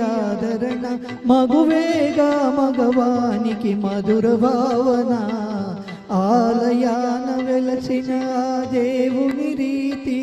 ఆదరణ మగువేగా మగవానికి మధుర భావన. ఆలయాన వెలసిన దేవుని రీతి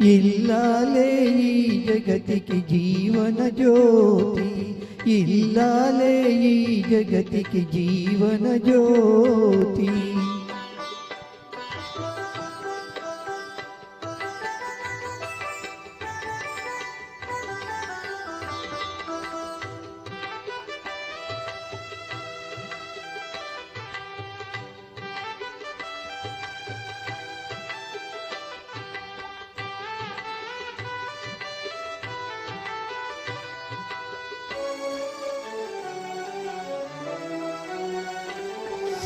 ఇల్లాలే ఈ జగతికి జీవన జ్యోతి. ఇల్లాలే ఈ జగతికి జీవన జ్యోతి.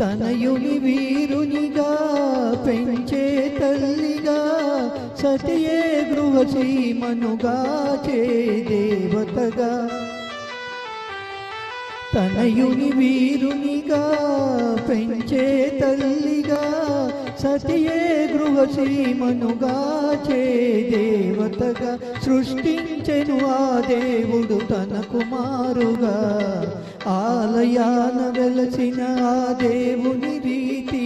తనయుని వీరునిగా పెంచే తల్లిగా సతియే గృహసీమనుగా చే దేవతగా. తనయుని వీరునిగా పెంచే తల్లిగా సతియే గృహసీమనుగా చే దేవతగా. సృష్టించెను ఆ దేవుడు తన కుమారుగా. ఆలయాన వెలసిన దేవుని రీతి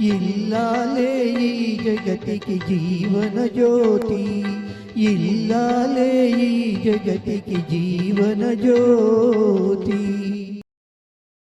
ఇల్లాలే ఈ జగతికి జీవన జ్యోతి. ఇల్లాలే ఈ జగతికి జీవన జ్యోతి.